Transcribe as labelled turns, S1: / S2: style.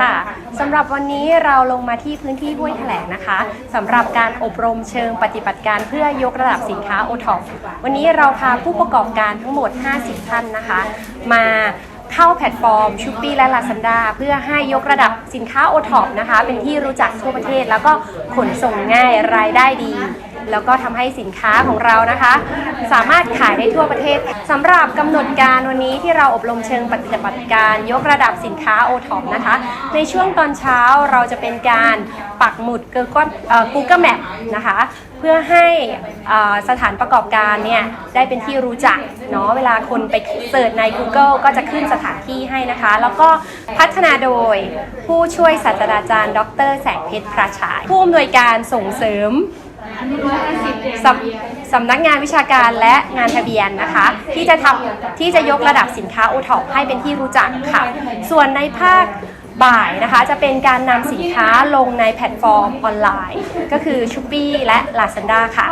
S1: ค่ะสำหรับวันนี้เราลงมาที่พื้นที่ห้วยแถลงนะคะสำหรับการอบรมเชิงปฏิบัติการเพื่อยกระดับสินค้าโอท็อปวันนี้เราพาผู้ประกอบการทั้งหมด 50 ท่านนะคะ มาเข้าแพลตฟอร์มชูปี้และ Lazada เพื่อให้ยกระดับสินค้าโอท็อปนะคะ เป็นที่รู้จักทั่วประเทศแล้วก็ขนส่งง่ายรายได้ดี แล้วก็ทำให้สินค้าของเรานะคะ สามารถขายได้ทั่วประเทศสำหรับกำหนดการวันนี้ที่เราอบรมเชิงปฏิบัติการยกระดับสินค้าโอท็อปนะคะ ในช่วงตอนเช้าเราจะเป็นการปักหมุด Google เอ่อ Google Map นะคะ เพื่อให้สถานประกอบการเนี่ยได้เป็นที่รู้จักเนาะเวลาคนไปเสิร์ชใน Google ก็จะขึ้นสถานที่ให้นะคะ แล้วก็พัฒนาโดยผู้ช่วยศาสตราจารย์ ดร แสงเพชรพระฉาย ผู้อำนวยการส่งเสริม สำสำนักงานวิชาการและงานทะเบียนนะคะ ที่จะทำที่จะยกระดับสินค้าโอท็อปให้เป็นที่รู้จักค่ะ ส่วนในภาคบ่ายนะคะจะเป็นการนำสินค้าลงในแพลตฟอร์มออนไลน์ ก็คือ s h ู p e e และ Lazada ค่ะ